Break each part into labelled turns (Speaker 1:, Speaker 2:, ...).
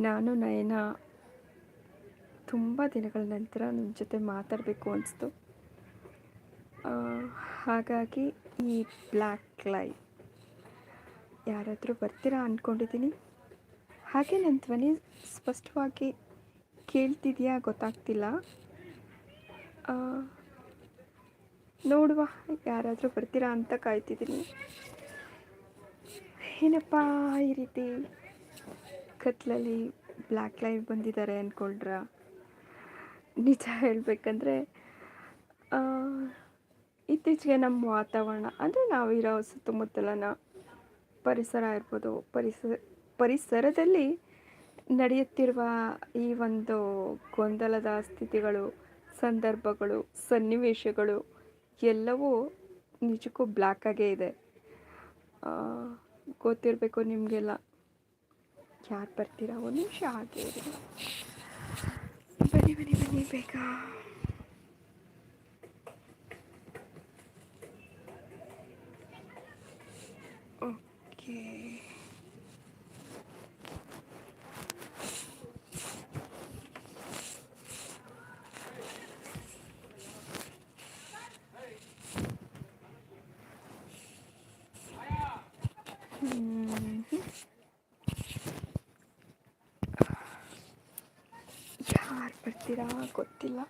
Speaker 1: ನಾನು ನಯನ. ತುಂಬ ದಿನಗಳ ನಂತರ ನಿಮ್ಮ ಜೊತೆ ಮಾತಾಡಬೇಕು ಅನಿಸ್ತು. ಹಾಗಾಗಿ ಈ ಬ್ಲ್ಯಾಕ್ ಲೈ ಯಾರಾದರೂ ಬರ್ತೀರಾ ಅಂದ್ಕೊಂಡಿದ್ದೀನಿ ಹಾಗೆ ನನ್ನ ಧ್ವನಿ ಸ್ಪಷ್ಟವಾಗಿ ಕೇಳ್ತಿದೆಯಾ ಗೊತ್ತಾಗ್ತಿಲ್ಲ. ನೋಡುವ ಯಾರಾದರೂ ಬರ್ತೀರಾ ಅಂತ ಕಾಯ್ತಿದ್ದೀನಿ. ಏನಪ್ಪ ಈ ರೀತಿ? ಕತ್ಲಲ್ಲಿ ಬ್ಲ್ಯಾಕ್ ಲೈನ್ ಬಂದಿದ್ದಾರೆ ಅಂದ್ಕೊಂಡ್ರ ನಿಜ ಹೇಳಬೇಕಂದ್ರೆ ಇತ್ತೀಚೆಗೆ ನಮ್ಮ ವಾತಾವರಣ, ಅಂದರೆ ನಾವಿರೋ ಸುತ್ತಮುತ್ತಲನ ಪರಿಸರ ಇರ್ಬೋದು ಪರಿಸರ ಪರಿಸರದಲ್ಲಿ ನಡೆಯುತ್ತಿರುವ ಈ ಒಂದು ಗೊಂದಲದ ಸ್ಥಿತಿಗಳು, ಸಂದರ್ಭಗಳು, ಸನ್ನಿವೇಶಗಳು ಎಲ್ಲವೂ ನಿಜಕ್ಕೂ ಬ್ಲ್ಯಾಕಾಗೇ ಇದೆ. ಗೊತ್ತಿರಬೇಕು ನಿಮಗೆಲ್ಲ. ಯಾರು ಬರ್ತೀರಾ ಒಂದು ನಿಮಿಷ ಹಾಗೆ ಇರಿ ಬನ್ನಿ ಬನ್ನಿ ಬನ್ನಿ ಬೇಗ ಓಕೆ ಯಾರು ಬರ್ತೀರಾ ಗೊತ್ತಿಲ್ಲ.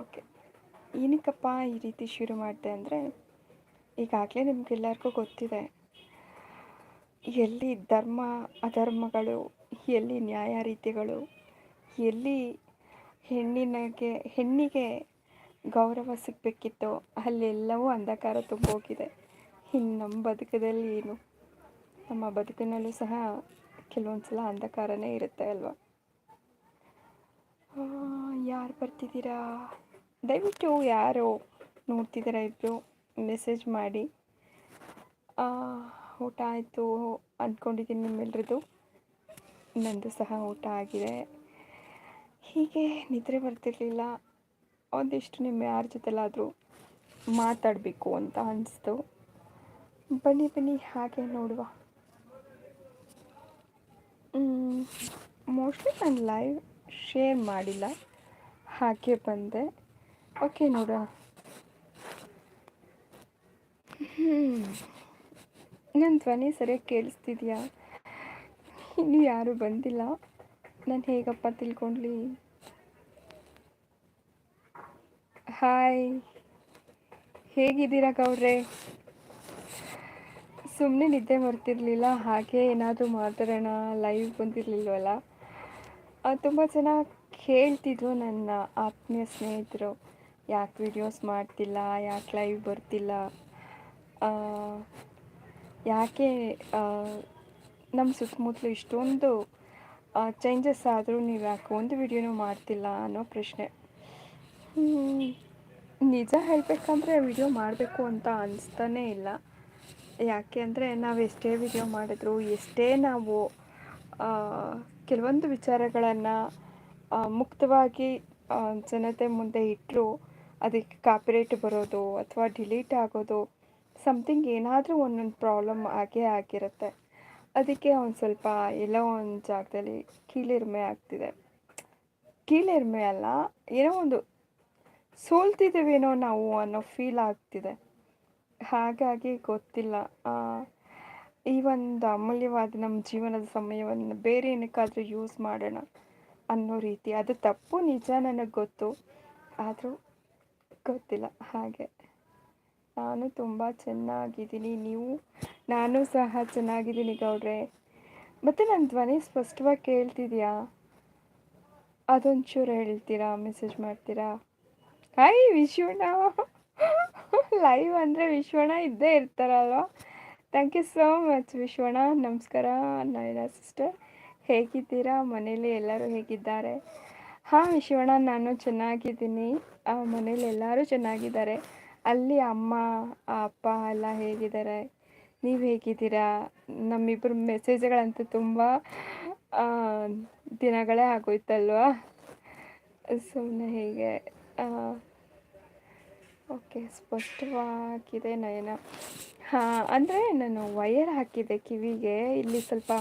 Speaker 1: ಓಕೆ ಏನಕ್ಕಪ್ಪ ಈ ರೀತಿ ಶುರು ಮಾಡಿದೆ ಅಂದರೆ, ಈಗಾಗಲೇ ನಿಮಗೆಲ್ಲರಿಗೂ ಗೊತ್ತಿದೆ. ಎಲ್ಲಿ ಧರ್ಮ, ಅಧರ್ಮಗಳು, ಎಲ್ಲಿ ನ್ಯಾಯ ರೀತಿಗಳು, ಎಲ್ಲಿ ಹೆಣ್ಣಿನಗೆ, ಹೆಣ್ಣಿಗೆ ಗೌರವ ಸಿಗಬೇಕಿತ್ತೋ, ಅಲ್ಲೆಲ್ಲವೂ ಅಂಧಕಾರ ತುಂಬೋಗಿದೆ. ಇನ್ನು ನಮ್ಮ ಬದುಕದಲ್ಲಿ ಏನು? ನಮ್ಮ ಬದುಕಿನಲ್ಲೂ ಸಹ ಕೆಲವೊಂದು ಸಲ ಅಂಧಕಾರನೇ ಇರುತ್ತೆ ಅಲ್ವಾ? ಯಾರು ಬರ್ತಿದ್ದೀರಾ? ದಯವಿಟ್ಟು ಯಾರು ನೋಡ್ತಿದ್ದೀರಾ ಇಬ್ಬರು ಮೆಸೇಜ್ ಮಾಡಿ. ಊಟ ಆಯಿತು ಅಂದ್ಕೊಂಡಿದ್ದೀನಿ ನಿಮ್ಮೆಲ್ರದ್ದು ನಂದು ಸಹ ಊಟ ಆಗಿದೆ. ಹೀಗೆ ನಿದ್ರೆ ಬರ್ತಿರ್ಲಿಲ್ಲ. ಒಂದಿಷ್ಟು ನಿಮ್ಮ ಯಾರ ಜೊತೆಲಾದರೂ ಮಾತಾಡಬೇಕು ಅಂತ ಅನಿಸ್ತು. ಬನ್ನಿ ಬನ್ನಿ, ಹಾಗೆ ನೋಡುವ. ಮೋಸ್ಟ್ಲಿ ನಾನು ಲೈವ್ ಶೇರ್ ಮಾಡಿಲ್ಲ. ಹಾಗೆ ಬಂದೆ. ಓಕೆ ನೋಡ. ನನ್ನ ಧ್ವನಿ ಸರಿಯಾಗಿ ಕೇಳಿಸ್ತಿದ್ಯಾ? ಇನ್ನು ಯಾರೂ ಬಂದಿಲ್ಲ. ನಾನು ಹೇಗಪ್ಪ ತಿಳ್ಕೊಂಡ್ಲಿ? ಹಾಯ್ ಹೇಗಿದ್ದೀರಾ ಗೌಡ್ರೆ? ಸುಮ್ಮನೆ ನಿದ್ದೆ ಬರ್ತಿರ್ಲಿಲ್ಲ ಹಾಗೆ ಏನಾದರೂ ಮಾತಾಡೋಣ ಲೈವ್ ಬಂದಿರಲಿಲ್ವಲ್ಲ? ತುಂಬ ಜನ ಕೇಳ್ತಿದ್ರು ನನ್ನ ಆತ್ಮೀಯ ಸ್ನೇಹಿತರು. ಯಾಕೆ ವಿಡಿಯೋಸ್ ಮಾಡ್ತಿಲ್ಲ, ಯಾಕೆ ಲೈವ್ ಬರ್ತಿಲ್ಲ? ಯಾಕೆ ನಮ್ಮ ಸುತ್ತಮುತ್ತಲು ಇಷ್ಟೊಂದು ಚೇಂಜಸ್ ಆದರೂ ನೀವು ಯಾಕೆ ಒಂದು ವಿಡಿಯೋನೂ ಮಾಡ್ತಿಲ್ಲ ಅನ್ನೋ ಪ್ರಶ್ನೆ. ನಿಜ ಹೇಳಬೇಕಂದ್ರೆ ವಿಡಿಯೋ ಮಾಡಬೇಕು ಅಂತ ಅನಿಸ್ತಾನೇ ಇಲ್ಲ. ಯಾಕೆ ಅಂದರೆ ನಾವು ಎಷ್ಟೇ ವಿಡಿಯೋ ಮಾಡಿದ್ರು, ಎಷ್ಟೇ ನಾವು ಕೆಲವೊಂದು ವಿಚಾರಗಳನ್ನು ಮುಕ್ತವಾಗಿ ಜನತೆ ಮುಂದೆ ಇಟ್ಟರು ಅದಕ್ಕೆ ಕಾಪಿರೇಟ್ ಬರೋದು ಅಥವಾ ಡಿಲೀಟ್ ಆಗೋದು ಸಮಥಿಂಗ್ ಏನಾದರೂ ಒಂದೊಂದು ಪ್ರಾಬ್ಲಮ್ ಆಗೇ ಆಗಿರುತ್ತೆ. ಅದಕ್ಕೆ ಒಂದು ಸ್ವಲ್ಪ ಎಲ್ಲೋ ಒಂದು ಜಾಗದಲ್ಲಿ ಕೀಳಿರ್ಮೆ ಆಗ್ತಿದೆ. ಕೀಳಿರ್ಮೆ ಅಲ್ಲ, ಏನೋ ಒಂದು ಸೋಲ್ತಿದ್ದೇವೇನೋ ನಾವು ಅನ್ನೋ ಫೀಲ್ ಆಗ್ತಿದೆ. ಹಾಗಾಗಿ ಗೊತ್ತಿಲ್ಲ. ಈ ಒಂದು ಅಮೂಲ್ಯವಾದ ನಮ್ಮ ಜೀವನದ ಸಮಯವನ್ನು ಬೇರೆ ಏನಕ್ಕಾದರೂ ಯೂಸ್ ಮಾಡೋಣ ಅನ್ನೋ ರೀತಿ. ಅದು ತಪ್ಪು, ನಿಜ ನನಗೆ ಗೊತ್ತು. ಆದರೂ ಗೊತ್ತಿಲ್ಲ ಹಾಗೆ. ನಾನು ತುಂಬ ಚೆನ್ನಾಗಿದ್ದೀನಿ. ನೀವು? ನಾನು ಸಹ ಚೆನ್ನಾಗಿದ್ದೀನಿ ಗೌಡ್ರೆ. ಮತ್ತು ನನ್ನ ಧ್ವನಿ ಸ್ಪಷ್ಟವಾಗಿ ಕೇಳ್ತಿದ್ಯಾ? ಅದೊಂಚೂರು ಹೇಳ್ತೀರಾ? ಮೆಸೇಜ್ ಮಾಡ್ತೀರಾ? ಹಾಯ್ ವಿಶ್ವಣ್ಣ ಲೈವ್ ಅಂದರೆ ವಿಶ್ವಣ ಇದ್ದೇ ಇರ್ತಾರಲ್ವ? ಥ್ಯಾಂಕ್ ಯು ಸೋ ಮಚ್ ವಿಶ್ವಣ ನಮಸ್ಕಾರ, ನಯನ ಸಿಸ್ಟರ್ ಹೇಗಿದ್ದೀರಾ? ಮನೇಲಿ ಎಲ್ಲರೂ ಹೇಗಿದ್ದಾರೆ? ಹಾಂ ವಿಶ್ವಣ ನಾನು ಚೆನ್ನಾಗಿದ್ದೀನಿ. ಮನೇಲಿ ಎಲ್ಲರೂ ಚೆನ್ನಾಗಿದ್ದಾರೆ. ಅಲ್ಲಿ ಅಮ್ಮ ಅಪ್ಪ ಎಲ್ಲ ಹೇಗಿದ್ದಾರೆ? ನೀವು ಹೇಗಿದ್ದೀರಾ? ನಮ್ಮಿಬ್ಬರು ಮೆಸೇಜ್ಗಳಂತೂ ತುಂಬ ದಿನಗಳೇ ಆಗೋಯ್ತಲ್ವಾ? ಸುಮ್ಮನೆ ಹೀಗೆ ಓಕೆ, ಸ್ಪಷ್ಟವಾಗಿದೆ ನಯನ. ಹಾಂ, ಅಂದರೆ ನಾನು ವಯರ್ ಹಾಕಿದೆ ಕಿವಿಗೆ. ಇಲ್ಲಿ ಸ್ವಲ್ಪ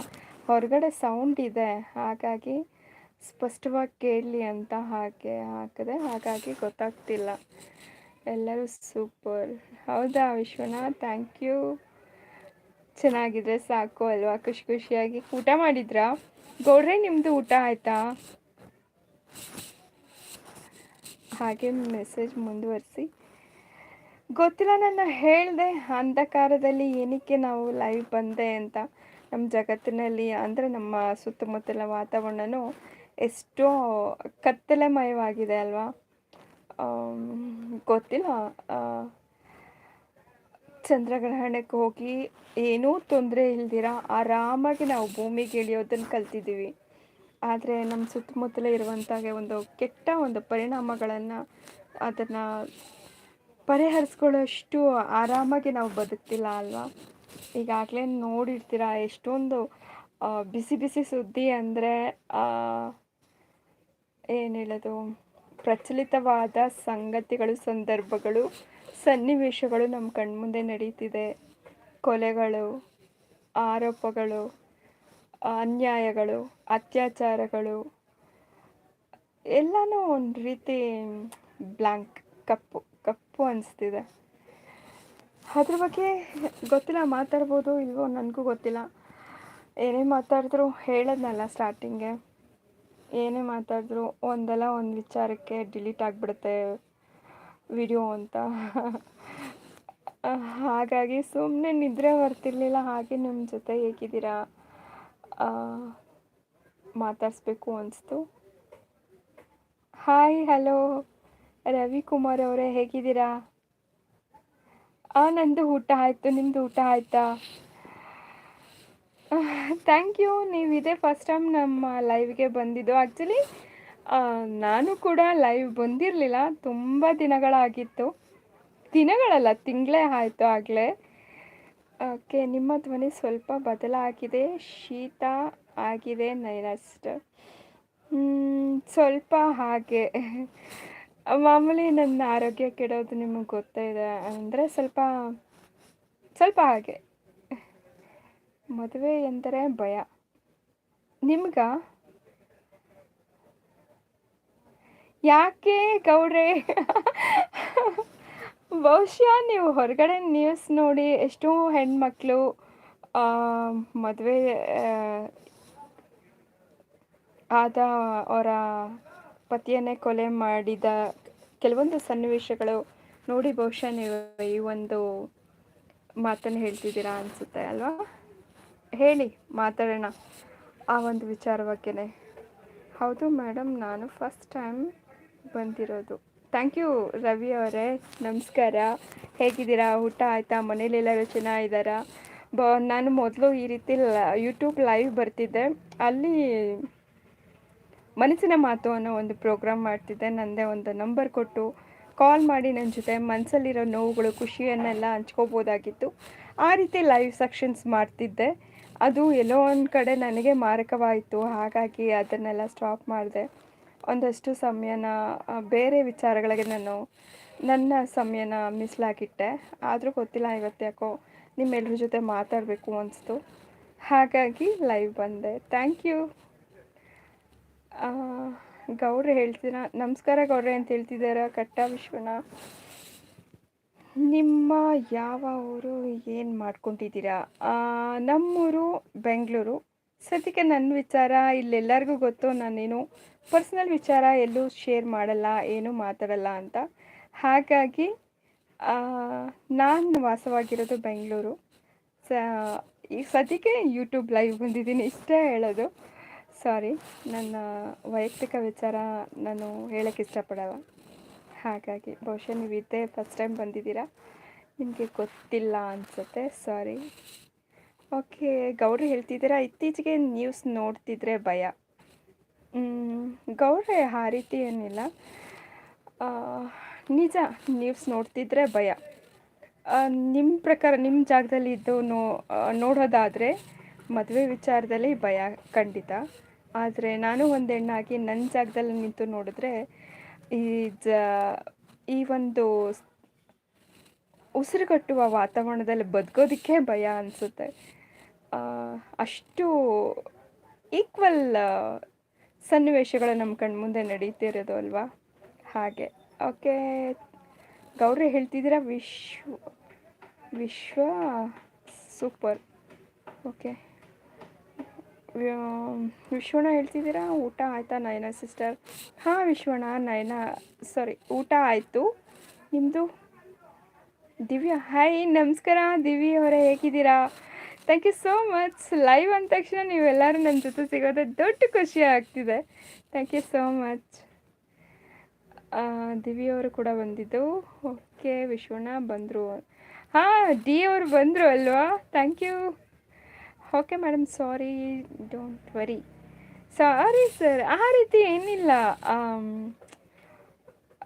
Speaker 1: ಹೊರಗಡೆ ಸೌಂಡ್ ಇದೆ. ಹಾಗಾಗಿ ಸ್ಪಷ್ಟವಾಗಿ ಕೇಳಲಿ ಅಂತ ಹಾಗೆ ಹಾಕಿದೆ. ಹಾಗಾಗಿ ಗೊತ್ತಾಗ್ತಿಲ್ಲ. ಎಲ್ಲರೂ ಸೂಪರ್ ಹೌದಾ ವಿಶ್ವನಾಥ್ ಥ್ಯಾಂಕ್ ಯು ಚೆನ್ನಾಗಿದ್ರೆ ಸಾಕು ಅಲ್ವಾ? ಖುಷಿ ಖುಷಿಯಾಗಿ. ಊಟ ಮಾಡಿದ್ರಾ? ಗೌಡ್ರೆ ನಿಮ್ಮದು ಊಟ ಆಯಿತಾ? ಹಾಗೆ ಮೆಸೇಜ್ ಮುಂದುವರಿಸಿ. ಗೊತ್ತಿಲ್ಲ, ನನ್ನ ಹೇಳಿದೆ ಅಂಧಕಾರದಲ್ಲಿ ಏನಕ್ಕೆ ನಾವು ಲೈವ್ ಬಂದೆ ಅಂತ. ನಮ್ಮ ಜಗತ್ತಿನಲ್ಲಿ ಅಂದರೆ ನಮ್ಮ ಸುತ್ತಮುತ್ತಲ ವಾತಾವರಣವೂ ಎಷ್ಟೋ ಕತ್ತಲೆಮಯವಾಗಿದೆ ಅಲ್ವಾ? ಗೊತ್ತಿಲ್ಲ. ಚಂದ್ರಗ್ರಹಣಕ್ಕೆ ಹೋಗಿ ಏನೂ ತೊಂದರೆ ಇಲ್ದಿರ? ಆರಾಮಾಗಿ ನಾವು ಭೂಮಿಗೆ ಇಳಿಯೋದನ್ನು ಕಲ್ತಿದ್ದೀವಿ. ಆದರೆ ನಮ್ಮ ಸುತ್ತಮುತ್ತಲೇ ಇರುವಂತಾಗೆ ಒಂದು ಕೆಟ್ಟ ಒಂದು ಪರಿಣಾಮಗಳನ್ನು ಅದನ್ನು ಪರಿಹರಿಸ್ಕೊಳ್ಳೋಷ್ಟು ಆರಾಮಾಗಿ ನಾವು ಬದುಕ್ತಿಲ್ಲ ಅಲ್ವಾ? ಈಗಾಗಲೇ ನೋಡಿರ್ತೀರ, ಎಷ್ಟೊಂದು ಬಿಸಿ ಬಿಸಿ ಸುದ್ದಿ ಅಂದರೆ ಏನು ಹೇಳೋದು? ಪ್ರಚಲಿತವಾದ ಸಂಗತಿಗಳು, ಸಂದರ್ಭಗಳು, ಸನ್ನಿವೇಶಗಳು ನಮ್ಮ ಕಣ್ಮುಂದೆ ನಡೀತಿದೆ. ಕೊಲೆಗಳು, ಆರೋಪಗಳು, ಅನ್ಯಾಯಗಳು, ಅತ್ಯಾಚಾರಗಳು, ಎಲ್ಲನೂ ಒಂದು ರೀತಿ ಬ್ಲ್ಯಾಂಕ್ ಕಪ್ಪು. ಕಪ್ಪು ಅನಿಸ್ತಿದೆ. ಅದ್ರ ಬಗ್ಗೆ ಗೊತ್ತಿಲ್ಲ, ಮಾತಾಡ್ಬೋದು ಇಲ್ವೋ ನನಗೂ ಗೊತ್ತಿಲ್ಲ. ಏನೇ ಮಾತಾಡಿದ್ರು ಹೇಳದ್ನಲ್ಲ ಸ್ಟಾರ್ಟಿಂಗೆ ಏನೇ ಮಾತಾಡಿದ್ರು ಒಂದಲ್ಲ ಒಂದು ವಿಚಾರಕ್ಕೆ ಡಿಲೀಟ್ ಆಗಿಬಿಡುತ್ತೆ ವಿಡಿಯೋ ಅಂತ. ಹಾಗಾಗಿ ಸುಮ್ಮನೆ ನಿದ್ರೆ ಬರ್ತಿರ್ಲಿಲ್ಲ, ಹಾಗೆ ನಿಮ್ಮ ಜೊತೆ ಹೇಗಿದ್ದೀರಾ? ಮಾತಾಡಿಸ್ಬೇಕು ಅನಿಸ್ತು. ಹಾಯ್ ಹಲೋ ರವಿಕುಮಾರ್ ಅವರೇ, ಹೇಗಿದ್ದೀರಾ? ಆ ನಂದು ಊಟ ಆಯಿತು. ನಿಮ್ಮದು ಊಟ ಆಯಿತಾ? ಥ್ಯಾಂಕ್ ಯು ನೀವು ಇದೇ ಫಸ್ಟ್ ಟೈಮ್ ನಮ್ಮ ಲೈವ್ಗೆ ಬಂದಿದ್ದು. ಆ್ಯಕ್ಚುಲಿ ನಾನು ಕೂಡ ಲೈವ್ ಬಂದಿರಲಿಲ್ಲ. ತುಂಬ ದಿನಗಳಾಗಿತ್ತು. ದಿನಗಳಲ್ಲ, ತಿಂಗಳೇ ಆಯಿತು ಆಗಲೇ. ಓಕೆ, ನಿಮ್ಮ ಧ್ವನಿ ಸ್ವಲ್ಪ ಬದಲಾಗಿದೆ. ಶೀತ ಆಗಿದೆ ನೈರಸ್ಟ್. ಸ್ವಲ್ಪ ಹಾಗೆ. ಮಾಮೂಲಿ ನನ್ನ ಆರೋಗ್ಯ ಕೆಡೋದು ನಿಮಗೆ ಗೊತ್ತೇ ಇದೆ ಅಂದರೆ ಸ್ವಲ್ಪ ಸ್ವಲ್ಪ ಹಾಗೆ. ಮದುವೆ ಎಂದರೆ ಭಯ. ನಿಮ್ಗ? ಯಾಕೆ ಗೌಡ್ರೆ? ಬಹುಶಃ ನೀವು ಹೊರಗಡೆ ನ್ಯೂಸ್ ನೋಡಿ ಎಷ್ಟೋ ಹೆಣ್ಮಕ್ಳು ಮದುವೆ ಆದ ಅವರ ಪತಿಯನ್ನೇ ಕೊಲೆ ಮಾಡಿದ ಕೆಲವೊಂದು ಸನ್ನಿವೇಶಗಳು ನೋಡಿ ಬಹುಶಃ ನೀವು ಈ ಒಂದು ಮಾತನ್ನು ಹೇಳ್ತಿದ್ದೀರಾ ಅನಿಸುತ್ತೆ ಅಲ್ವಾ? ಹೇಳಿ, ಮಾತಾಡೋಣ ಆ ಒಂದು ವಿಚಾರ ಬಗ್ಗೆನೇ. ಹೌದು ಮೇಡಮ್ ನಾನು ಫಸ್ಟ್ ಟೈಮ್ ಬಂದಿರೋದು. ಥ್ಯಾಂಕ್ ಯು ರವಿ ಅವರೇ, ನಮಸ್ಕಾರ. ಹೇಗಿದ್ದೀರಾ? ಊಟ ಆಯಿತಾ? ಮನೇಲೆಲ್ಲರೂ ಚೆನ್ನಾಗಿದ್ದಾರಾ? ಬ, ನಾನು ಮೊದಲು ಈ ರೀತಿ ಯೂಟ್ಯೂಬ್ ಲೈವ್ ಬರ್ತಿದ್ದೆ. ಅಲ್ಲಿ ಮನಸ್ಸಿನ ಮಾತು ಅನ್ನೋ ಒಂದು ಪ್ರೋಗ್ರಾಮ್ ಮಾಡ್ತಿದ್ದೆ. ನನ್ನದೇ ಒಂದು ನಂಬರ್ ಕೊಟ್ಟು ಕಾಲ್ ಮಾಡಿ ನನ್ನ ಜೊತೆ ಮನಸ್ಸಲ್ಲಿರೋ ನೋವುಗಳು, ಖುಷಿಯನ್ನೆಲ್ಲ ಹಂಚ್ಕೋಬೋದಾಗಿತ್ತು. ಆ ರೀತಿ ಲೈವ್ ಸೆಕ್ಷನ್ಸ್ ಮಾಡ್ತಿದ್ದೆ. ಅದು ಎಲ್ಲೋ ಒಂದು ಕಡೆ ನನಗೆ ಮಾರಕವಾಯಿತು. ಹಾಗಾಗಿ ಅದನ್ನೆಲ್ಲ ಸ್ಟಾಪ್ ಮಾಡಿದೆ. ಒಂದಷ್ಟು ಸಮಯನ ಬೇರೆ ವಿಚಾರಗಳಿಗೆ ನಾನು ನನ್ನ ಸಮಯನ ಮಿಸ್ಲಾಗಿಟ್ಟೆ. ಆದರೂ ಗೊತ್ತಿಲ್ಲ ಇವತ್ತು ಯಾಕೋ ನಿಮ್ಮೆಲ್ಲರ ಜೊತೆ ಮಾತಾಡಬೇಕು ಅನಿಸ್ತು. ಹಾಗಾಗಿ ಲೈವ್ ಬಂದೆ. ಥ್ಯಾಂಕ್ ಯು ಗೌಡ್ರೆ ಹೇಳ್ತೀರಾ? ನಮಸ್ಕಾರ ಗೌರಿ ಅಂತ ಹೇಳ್ತಿದ್ದಾರಾ? ಕಟ್ಟ ವಿಶ್ವನ? ನಿಮ್ಮ ಯಾವ ಊರು ಏನು ಮಾಡ್ಕೊಂಡಿದ್ದೀರಾ ನಮ್ಮೂರು ಬೆಂಗಳೂರು. ಸದ್ಯಕ್ಕೆ ನನ್ನ ವಿಚಾರ ಇಲ್ಲೆಲ್ಲರಿಗೂ ಗೊತ್ತು, ನಾನೇನು ಪರ್ಸ್ನಲ್ ವಿಚಾರ ಎಲ್ಲೂ ಶೇರ್ ಮಾಡಲ್ಲ, ಏನೂ ಮಾತಾಡಲ್ಲ ಅಂತ. ಹಾಗಾಗಿ ನಾನು ವಾಸವಾಗಿರೋದು ಬೆಂಗಳೂರು. ಸ ಈಗ ಸದ್ಯಕ್ಕೆ ಯೂಟ್ಯೂಬ್ ಲೈವ್ ಬಂದಿದ್ದೀನಿ, ಇಷ್ಟೇ ಹೇಳೋದು. ಸಾರಿ, ನನ್ನ ವೈಯಕ್ತಿಕ ವಿಚಾರ ನಾನು ಹೇಳಕ್ಕೆ ಇಷ್ಟಪಡಲ್ಲ. ಹಾಗಾಗಿ ಬಹುಶಃ ನೀವು ಇದ್ದೇ ಫಸ್ಟ್ ಟೈಮ್ ಬಂದಿದ್ದೀರಾ. ನಿಮಗೆ ಗೊತ್ತಿಲ್ಲ ಅನಿಸುತ್ತೆ, ಸಾರಿ. ಓಕೆ, ಗೌಡ್ರು ಹೇಳ್ತಿದ್ದೀರಾ, ಇತ್ತೀಚೆಗೆ ನ್ಯೂಸ್ ನೋಡ್ತಿದ್ರೆ ಭಯ. ಗೌರಿ ಗೌಡ್ರೆ ಆ ರೀತಿ ಏನಿಲ್ಲ. ನಿಜ ನ್ಯೂಸ್ ನೋಡ್ತಿದ್ರೆ ಭಯ. ನಿಮ್ಮ ಪ್ರಕಾರ ನಿಮ್ಮ ಜಾಗದಲ್ಲಿ ಇದ್ದು ನೋ ನೋಡೋದಾದರೆ ಮದುವೆ ವಿಚಾರದಲ್ಲಿ ಭಯ ಖಂಡಿತ. ಆದರೆ ನಾನು ಒಂದು ಹಾಕಿ ನನ್ನ ಜಾಗದಲ್ಲಿ ನಿಂತು ನೋಡಿದ್ರೆ ಈ ಜ, ಈ ಒಂದು ಉಸಿರುಗಟ್ಟುವ ವಾತಾವರಣದಲ್ಲಿ ಬದುಕೋದಕ್ಕೆ ಭಯ ಅನಿಸುತ್ತೆ. ಅಷ್ಟು ಈಕ್ವಲ್ ಸನ್ನಿವೇಶಗಳು ನಮ್ಮ ಕಣ್ಮುಂದೆ ನಡೀತಿರೋದು ಅಲ್ವಾ? ಹಾಗೆ. ಓಕೆ. ಗೌರಿ ಹೇಳ್ತಿದ್ದೀರಾ? ವಿಶ್ವ ವಿಶ್ವ, ಸೂಪರ್. ಓಕೆ. ವಿಶ್ವಣ ಹೇಳ್ತಿದ್ದೀರಾ? ಊಟ ಆಯಿತಾ ನಯನ ಸಿಸ್ಟರ್ ಹಾಂ ವಿಶ್ವಣ ನಯನ ಸಾರಿ ಊಟ ಆಯಿತು. ನಿಮ್ಮದು ದಿವ್ಯ ಹಾಯ್ ನಮಸ್ಕಾರ, ದಿವ್ಯ ಅವರೇ ಹೇಗಿದ್ದೀರಾ? Thank you so much live ಅಂದ ತಕ್ಷಣ ನೀವೆಲ್ಲರೂ ನನ್ನ ಜೊತೆ ಸಿಗೋದೇ ದೊಡ್ಡ ಖುಷಿ ಆಗ್ತಿದೆ. ಥ್ಯಾಂಕ್ ಯು ಸೋ ಮಚ್ ದಿವ್ಯ ಅವರು ಕೂಡ ಬಂದಿದ್ದು. ಓಕೆ ವಿಶ್ವಣ್ಣ ಬಂದರು. ಹಾಂ, ಡಿ ಅವರು ಬಂದರು ಅಲ್ವಾ? Thank you okay madam sorry don't worry sorry sir ಆ ರೀತಿ ಏನಿಲ್ಲ.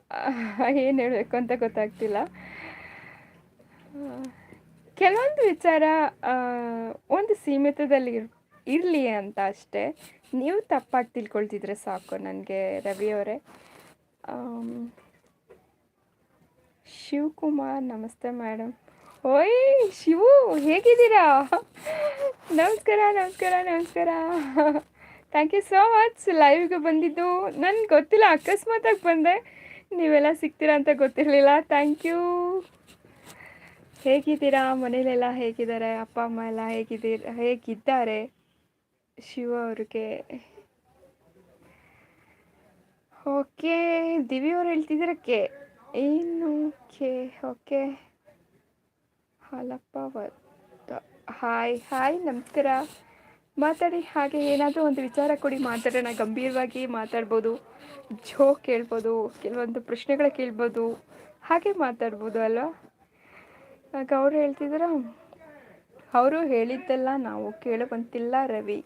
Speaker 1: ಏನು ಹೇಳಬೇಕು ಅಂತ ಗೊತ್ತಾಗ್ತಿಲ್ಲ. ಕೆಲವೊಂದು ವಿಚಾರ ಒಂದು ಸೀಮಿತದಲ್ಲಿ ಇರಲಿ ಅಂತ ಅಷ್ಟೇ. ನೀವು ತಪ್ಪಾಗಿ ತಿಳ್ಕೊಳ್ತಿದ್ರೆ ಸಾಕು ನನಗೆ ರವಿಯವರೇ ಶಿವಕುಮಾರ್, ನಮಸ್ತೆ ಮೇಡಮ್ ಓಯ್ ಶಿವು ಹೇಗಿದ್ದೀರಾ? ನಮಸ್ಕಾರ ನಮಸ್ಕಾರ ನಮಸ್ಕಾರ. ಥ್ಯಾಂಕ್ ಯು ಸೋ ಮಚ್ ಲೈವ್ಗೆ ಬಂದಿದ್ದು ನನಗೆ ಗೊತ್ತಿಲ್ಲ, ಅಕಸ್ಮಾತಾಗಿ ಬಂದೆ. ನೀವೆಲ್ಲ ಸಿಗ್ತೀರಾ ಅಂತ ಗೊತ್ತಿರಲಿಲ್ಲ. ಥ್ಯಾಂಕ್ ಯು ಹೇಗಿದ್ದೀರಾ? ಮನೇಲೆಲ್ಲ ಹೇಗಿದ್ದಾರೆ? ಅಪ್ಪ, ಅಮ್ಮ ಎಲ್ಲ ಹೇಗಿದ್ದೀರ ಹೇಗಿದ್ದಾರೆ? ಶಿವ ಅವ್ರಿಗೆ. ಓಕೆ ದಿವಿ ಅವ್ರು ಕೆ. ಏನು ಓಕೆ ಓಕೆ ವತ್ತ ಹಾಯ್ ಹಾಯ್, ನಮಸ್ಕಾರ. ಮಾತಾಡಿ, ಹಾಗೆ ಏನಾದರೂ ಒಂದು ವಿಚಾರ ಕೊಡಿ, ಮಾತಾಡೋಣ, ಗಂಭೀರವಾಗಿ ಮಾತಾಡ್ಬೋದು ಜೋಕ್ ಕೇಳ್ಬೋದು, ಕೆಲವೊಂದು ಪ್ರಶ್ನೆಗಳ ಕೇಳ್ಬೋದು, ಹಾಗೆ ಮಾತಾಡ್ಬೋದು ಅಲ್ವಾ? ಆಗ ಅವರು ಹೇಳ್ತಿದ್ರ, ಅವರು ಹೇಳಿದ್ದೆಲ್ಲ ನಾವು ಕೇಳುವಂತಿಲ್ಲ ರವಿ.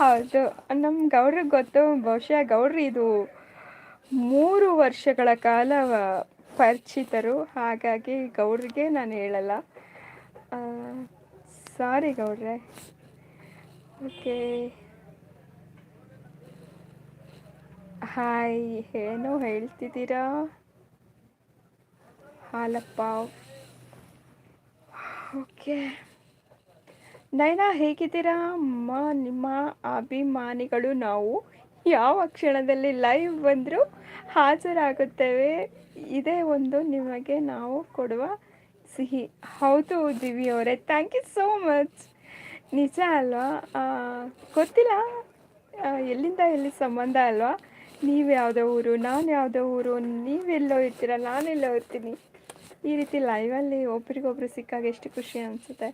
Speaker 1: ಹೌದು ನಮ್ಮ ಗೌಡ್ರಿಗೆ ಗೊತ್ತು, ಬಹುಶಃ ಗೌಡ್ರಿ ಇದು ಮೂರು ವರ್ಷಗಳ ಕಾಲ ಪರಿಚಿತರು, ಹಾಗಾಗಿ ಗೌಡ್ರಿಗೆ ನಾನು ಹೇಳಲ್ಲ. ಸಾರಿ ಗೌಡ್ರೆ. ಓಕೆ. ಹಾಯ್ ಏನೋ ಹೇಳ್ತಿದ್ದೀರಾ? ಹಾಲಪ್ಪ. ಓಕೆ. ನೈನಾ, ಹೇಗಿದ್ದೀರಾ? ಅಮ್ಮ ನಿಮ್ಮ ಅಭಿಮಾನಿಗಳು ನಾವು ಯಾವ ಕ್ಷಣದಲ್ಲಿ ಲೈವ್ ಬಂದರೂ ಹಾಜರಾಗುತ್ತೇವೆ? ಇದೇ ಒಂದು ನಿಮಗೆ ನಾವು ಕೊಡುವ ಸಿಹಿ. ಹೌದು ದಿವಿ ಅವರೇ. ಥ್ಯಾಂಕ್ ಯು ಸೋ ಮಚ್ ನಿಜ ಅಲ್ವಾ? ಗೊತ್ತಿಲ್ಲ. ಎಲ್ಲಿಂದ ಎಲ್ಲಿ ಸಂಬಂಧ ಅಲ್ವಾ? ನೀವು ಯಾವುದೋ ಊರು, ನಾನು ಯಾವುದೋ ಊರು ನೀವೆಲ್ಲೋ ಇರ್ತೀರ ಎಲ್ಲೋ ಇರ್ತೀನಿ. ಈ ರೀತಿ ಲೈವಲ್ಲಿ ಒಬ್ರಿಗೊಬ್ರು ಸಿಕ್ಕಾಗ ಎಷ್ಟು ಖುಷಿ ಅನಿಸುತ್ತೆ.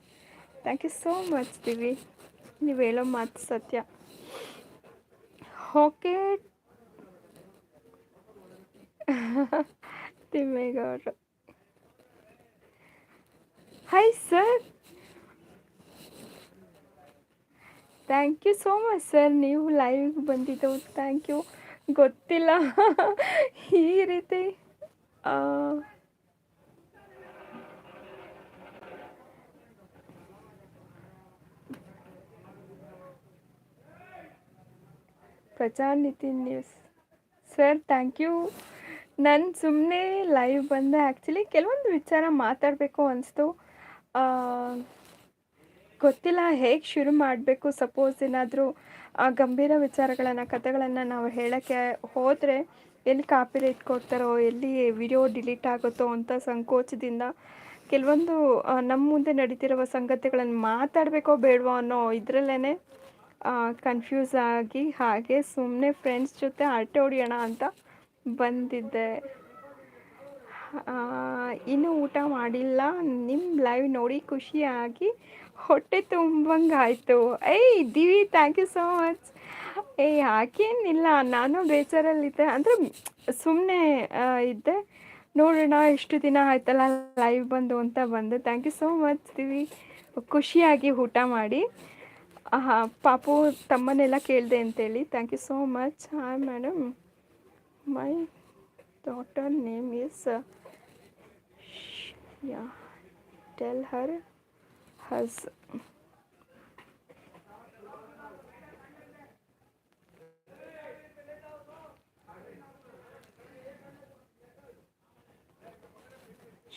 Speaker 1: Thank you so much Divi ನೀವು ಹೇಳೋ ಮಾತು ಸತ್ಯ. Okay ತಿಮ್ಮೇಗೌಡರು hi sir thank you so much sir ನೀವು ಲೈವ್ ಬಂದಿದ್ದು ಥ್ಯಾಂಕ್ ಯು ಗೊತ್ತಿಲ್ಲ ಈ ರೀತಿ Prajanidhi news sir thank you ನಾನು ಸುಮ್ಮನೆ ಲೈವ್ ಬಂದೆ. ಆ್ಯಕ್ಚುಲಿ ಕೆಲವೊಂದು ವಿಚಾರ ಮಾತಾಡಬೇಕು ಅನಿಸ್ತು. ಗೊತ್ತಿಲ್ಲ ಹೇಗೆ ಶುರು ಮಾಡಬೇಕು. ಸಪೋಸ್ ಏನಾದರೂ ಗಂಭೀರ ವಿಚಾರಗಳನ್ನು, ಕಥೆಗಳನ್ನು ನಾವು ಹೇಳೋಕ್ಕೆ ಹೋದರೆ ಎಲ್ಲಿ ಕಾಪಿ ರೇಟ್ ಕೊಡ್ತಾರೋ, ಎಲ್ಲಿ ವಿಡಿಯೋ ಡಿಲೀಟ್ ಆಗುತ್ತೋ ಅಂತ ಸಂಕೋಚದಿಂದ ಕೆಲವೊಂದು ನಮ್ಮ ಮುಂದೆ ನಡೀತಿರುವ ಸಂಗತಿಗಳನ್ನು ಮಾತಾಡಬೇಕೋ ಬೇಡವೋ ಅನ್ನೋ ಇದರಲ್ಲೇ ಕನ್ಫ್ಯೂಸ್ ಆಗಿ ಹಾಗೆ ಸುಮ್ಮನೆ ಫ್ರೆಂಡ್ಸ್ ಜೊತೆ ಆಟೆ ಹೊಡಿಯೋಣ ಅಂತ ಬಂದಿದ್ದೆ ಇನ್ನೂ ಊಟ ಮಾಡಿಲ್ಲ. ನಿಮ್ಮ ಲೈವ್ ನೋಡಿ ಖುಷಿಯಾಗಿ ಹೊಟ್ಟೆ ತುಂబంಗಾಯಿತು ಏಯ್, Divi thank you so much ಏಯ್, ಹಾಗೇನಿಲ್ಲ. ನಾನು ಬೇಜಾರಲ್ಲಿದ್ದೆ. ಅಂದರೆ ಸುಮ್ಮನೆ ಇದ್ದೆ. ನೋಡೋಣ ಎಷ್ಟು ದಿನ ಆಯ್ತಲ್ಲ ಲೈವ್ ಬಂದು ಅಂತ ಬಂದು. Thank you so much Divi. ಖುಷಿಯಾಗಿ ಊಟ ಮಾಡಿ. ಹಾಂ ಪಾಪು ತಮ್ಮನ್ನೆಲ್ಲ ಕೇಳಿದೆ ಅಂತೇಳಿ. Thank you so much hi madam my daughter name uh, ya tell her has.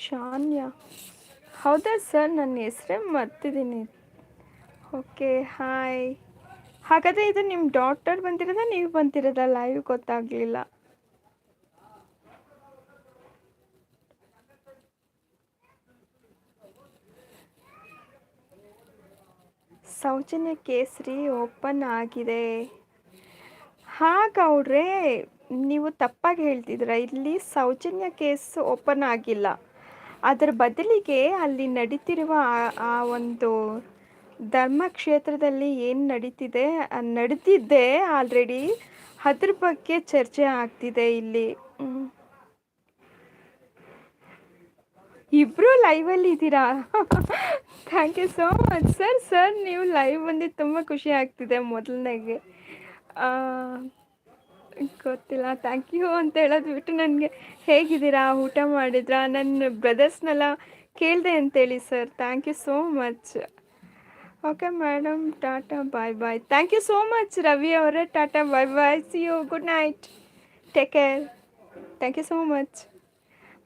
Speaker 1: Shanya ಹೌದಾ ಸರ್? ನನ್ನ ಹೆಸರೇ ಮರ್ತಿದ್ದೀನಿ ಓಕೆ ಹಾಯ್ ಹಾಗಾದರೆ ಇದು ನಿಮ್ಮ ಡಾಟರ್ ಬಂದಿರೋದಾ? ನೀವು ಬಂದಿರೋದಾ? ಲೈವ್ ಗೊತ್ತಾಗಲಿಲ್ಲ. ಸೌಜನ್ಯ ಕೇಸರಿ ಓಪನ್ ಆಗಿದೆ. ಹಾಗೌಡ್ರೆ ನೀವು ತಪ್ಪಾಗಿ ಹೇಳ್ತಿದ್ರ ಇಲ್ಲಿ ಸೌಜನ್ಯ ಕೇಸ್ ಓಪನ್ ಆಗಿಲ್ಲ. ಅದರ ಬದಲಿಗೆ ಅಲ್ಲಿ ನಡೀತಿರುವ ಆ- ಒಂದು ಧರ್ಮಕ್ಷೇತ್ರದಲ್ಲಿ ಏನು ನಡೀತಿದೆ ನಡೆದಿದ್ದೆ ಆಲ್ರೆಡಿ ಅದ್ರ ಬಗ್ಗೆ ಚರ್ಚೆ ಆಗ್ತಿದೆ ಇಲ್ಲಿ. ಇಬ್ಬರು ಲೈವಲ್ಲಿ ಇದ್ದೀರಾ? Thank you so much sir sir ನೀವು ಲೈವ್ ಬಂದಿದ್ದು ತುಂಬ ಖುಷಿ ಆಗ್ತಿದೆ ಮೊದಲನೇಗೆ. ಗೊತ್ತಿಲ್ಲ. ಥ್ಯಾಂಕ್ ಯು ಅಂತ ಹೇಳೋದು ಬಿಟ್ಟು ನನಗೆ ಹೇಗಿದ್ದೀರಾ? ಊಟ ಮಾಡಿದ್ರಾ? ನನ್ನ ಬ್ರದರ್ಸ್ನೆಲ್ಲ ಕೇಳಿದೆ ಅಂತೇಳಿ sir thank you so much okay madam tata bye bye thank you so much Ravi ಅವರೇ. Tata bye bye see you good night take care thank you so much